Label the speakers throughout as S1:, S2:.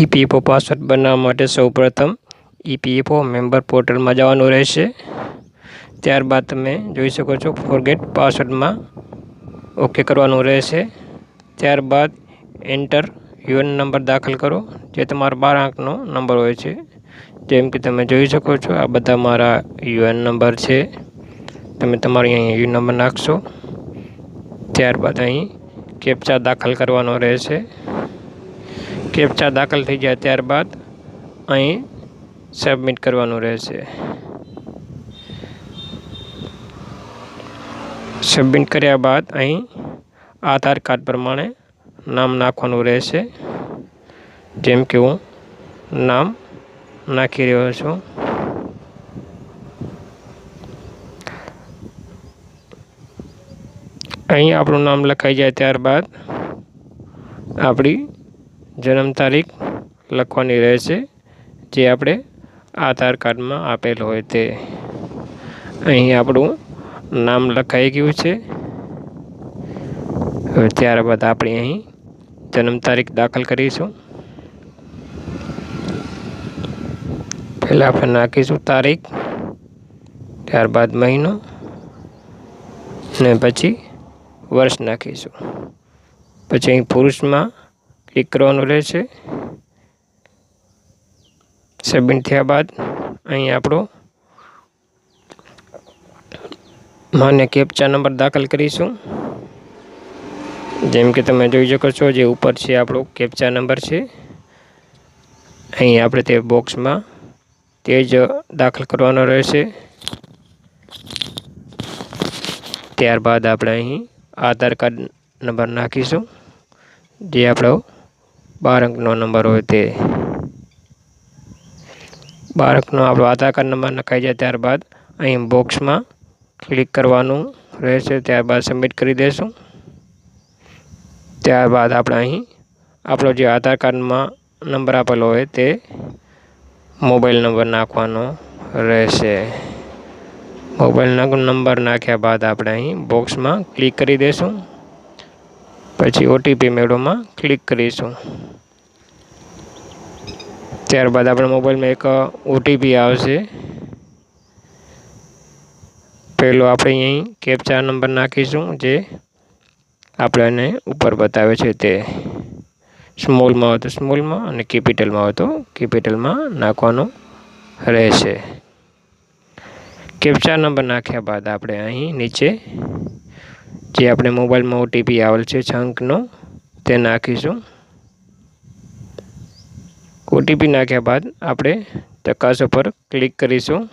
S1: EPFO password બનાવવા માટે સૌપ્રથમ ઈપીએફઓ મેમ્બર પોર્ટલમાં જવાનું રહેશે. ત્યારબાદ તમે જોઈ શકો છો ફોરગેટ પાસવર્ડમાં ઓકે કરવાનું રહેશે. ત્યારબાદ એન્ટર યુએન નંબર દાખલ કરો, જે તમારો બાર આંકનો નંબર હોય છે. જેમ કે તમે જોઈ શકો છો, આ બધા મારા યુએન નંબર છે. તમે તમારો અહીં યુ નંબર નાખશો. ત્યારબાદ અહીં કેપ્ચા દાખલ કરવાનો રહેશે. કેપ્ચા દાખલ થઈ જાય ત્યારબાદ અહીં સબમિટ કરવાનું રહેશે. સબમિટ કર્યા બાદ અહીં આધાર કાર્ડ પ્રમાણે નામ નાખવાનું રહેશે. જેમ કે હું નામ નાખી રહ્યો છું. અહીં આપણું નામ લખાઈ જાય ત્યારબાદ આપણી જન્મ તારીખ લખવાની રહેશે જે આપણે આધાર કાર્ડમાં આપેલ હોય તે. અહીં આપણું નામ લખાઈ ગયું છે. હવે ત્યારબાદ આપણે અહીં જન્મ તારીખ દાખલ કરીશું. પહેલાં આપણે નાખીશું તારીખ, ત્યારબાદ મહિનો, ને પછી વર્ષ નાખીશું. પછી અહીં પુરુષમાં ક્લિક કરવાનું રહેશે. સબમિટ થયા બાદ અહીં આપણો માન્ય કેપ્ચા નંબર દાખલ કરીશું. જેમ કે તમે જોઈ શકો છો જે ઉપર છે આપણો કેપ્ચા નંબર છે. અહીં આપણે તે બોક્સમાં તે જ દાખલ કરવાનો રહેશે. ત્યારબાદ આપણે અહીં આધાર કાર્ડ નંબર નાખીશું. જે આપણો બાર અંકનો નંબર હોય તે. બાર અંકનો આપણો આધાર કાર્ડ નંબર નખાઈ જાય ત્યારબાદ અહીં બોક્સમાં ક્લિક કરવાનું રહેશે, ત્યારબાદ સબમિટ કરી દઈશું ત્યારબાદ આપણે અહીં આપણો જે આધાર કાર્ડમાં નંબર આપેલો હોય તે મોબાઈલ નંબર નાખવાનો રહેશે. મોબાઈલ નંબર નાખ્યા બાદ આપણે અહીં બોક્સમાં ક્લિક કરી દઈશું પછી ઓટીપી મેળવવામાં ક્લિક કરીશું. ત્યારબાદ આપણા મોબાઈલમાં એક ઓટીપી આવશે. પહેલો આપણે અહીં કેપ્ચા નંબર નાખીશું જે આપણે ઉપર બતાવે છે તે. સ્મોલમાં હોય તો સ્મોલમાં અને કેપિટલમાં હોય તો કેપિટલમાં નાખવાનો રહેશે. કેપ્ચા નંબર નાખ્યા બાદ આપણે અહીં નીચે જે આપણે મોબાઈલમાં ઓટીપી આવેલ છે છ અંકનો તે નાખીશું. ઓટીપી નાખ્યા બાદ આપણે ચકાસ ઉપર ક્લિક કરીશું.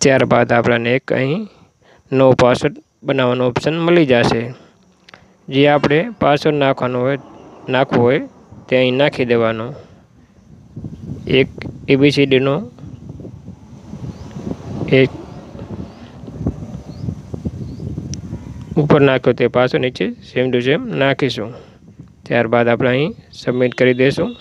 S1: ત્યારબાદ આપણને એક અહીં નો પાસવર્ડ બનાવવાનો ઓપ્શન મળી જશે. જે આપણે પાસવર્ડ નાખવાનો હોય, નાખવો હોય, તે અહીં નાખી દેવાનો. એક એબીસીડીનો એક ઉપર નાખ્યો તે પાછો નીચે સેમ ટુ સેમ નાખીશું. ત્યારબાદ આપણે અહીં સબમિટ કરી દઈશું